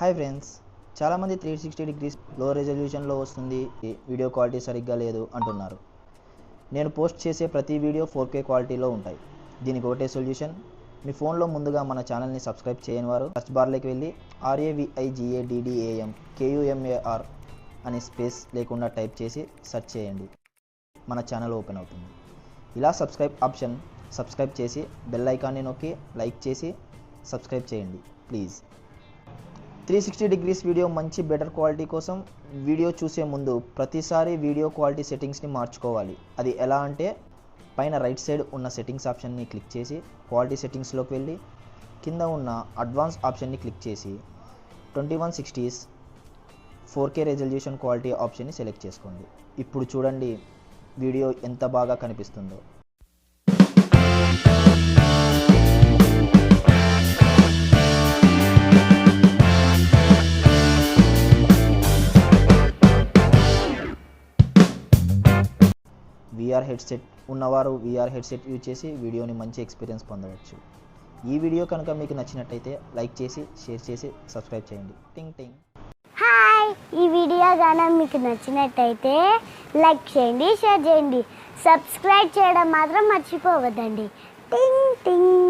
Hi friends చాలామంది three sixty డిగ్రీస్లో రెజల్యూషన్లో వస్తుంది వీడియో క్వాలిటీ సరిగ్గా లేదు అంటున్నారు. నేను పోస్ట్ చేసే ప్రతి వీడియో ఫోర్ కే క్వాలిటీలో ఉంటాయి. దీనికి ఒకటే సొల్యూషన్ మీ ఫోన్లో ముందుగా మన ఛానల్ని సబ్స్క్రైబ్ చేయని వారు సర్చ్ బార్లోకి వెళ్ళి ఆర్ఏవిఐజిఏడిడిఏఎం కేయుఎంఏఆర్ అనే స్పేస్ లేకుండా టైప్ చేసి సెర్చ్ చేయండి. మన ఛానల్ ఓపెన్ అవుతుంది. ఇలా సబ్స్క్రైబ్ ఆప్షన్ సబ్స్క్రైబ్ చేసి బెల్ ఐకాన్ని నొక్కి లైక్ చేసి సబ్స్క్రైబ్ చేయండి please three sixty degrees video మంచి బెటర్ క్వాలిటీ కోసం వీడియో చూసే ముందు ప్రతిసారి వీడియో క్వాలిటీ సెట్టింగ్స్ని మార్చుకోవాలి. అది ఎలా అంటే పైన రైట్ సైడ్ ఉన్న సెట్టింగ్స్ ఆప్షన్ని క్లిక్ చేసి క్వాలిటీ సెట్టింగ్స్లోకి వెళ్ళి కింద ఉన్న అడ్వాన్స్ ఆప్షన్ని క్లిక్ చేసి twenty one sixties four K resolution quality ఆప్షన్ని సెలెక్ట్ చేసుకోండి. ఇప్పుడు చూడండి వీడియో ఎంత బాగా కనిపిస్తుందో. విఆర్ హెడ్సెట్ ఉన్నవారు విఆర్ హెడ్సెట్ యూజ్ చేసి వీడియోని మంచి ఎక్స్పీరియన్స్ పొందవచ్చు. ఈ వీడియో కనుక మీకు నచ్చినట్టయితే లైక్ చేసి షేర్ చేసి సబ్స్క్రైబ్ చేయండి. టింగ్ టింగ్ హాయ్ ఈ వీడియో కానీ మీకు నచ్చినట్టయితే లైక్ చేయండి షేర్ చేయండి. సబ్స్క్రైబ్ చేయడం మాత్రం మర్చిపోవద్దండి. టింగ్ టింగ్